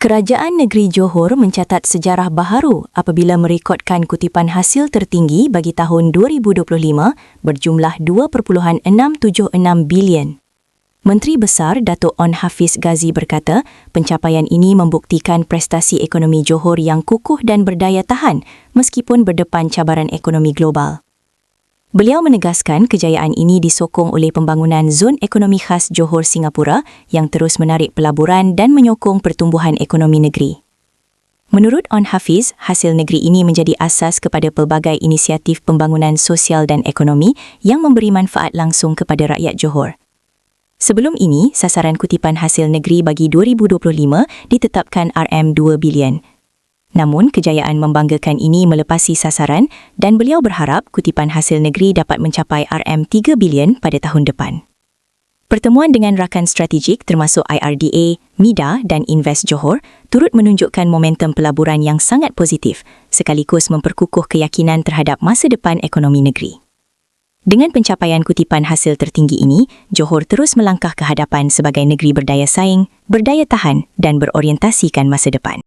Kerajaan Negeri Johor mencatat sejarah baharu apabila merekodkan kutipan hasil tertinggi bagi tahun 2025 berjumlah 2.676 bilion. Menteri Besar Datuk On Hafiz Ghazi berkata, pencapaian ini membuktikan prestasi ekonomi Johor yang kukuh dan berdaya tahan meskipun berdepan cabaran ekonomi global. Beliau menegaskan kejayaan ini disokong oleh pembangunan zon ekonomi khas Johor Singapura yang terus menarik pelaburan dan menyokong pertumbuhan ekonomi negeri. Menurut On Hafiz, hasil negeri ini menjadi asas kepada pelbagai inisiatif pembangunan sosial dan ekonomi yang memberi manfaat langsung kepada rakyat Johor. Sebelum ini, sasaran kutipan hasil negeri bagi 2025 ditetapkan RM2 bilion. Namun, kejayaan membanggakan ini melepasi sasaran dan beliau berharap kutipan hasil negeri dapat mencapai RM3 bilion pada tahun depan. Pertemuan dengan rakan strategik termasuk IRDA, MIDA dan Invest Johor turut menunjukkan momentum pelaburan yang sangat positif sekaligus memperkukuh keyakinan terhadap masa depan ekonomi negeri. Dengan pencapaian kutipan hasil tertinggi ini, Johor terus melangkah ke hadapan sebagai negeri berdaya saing, berdaya tahan dan berorientasikan masa depan.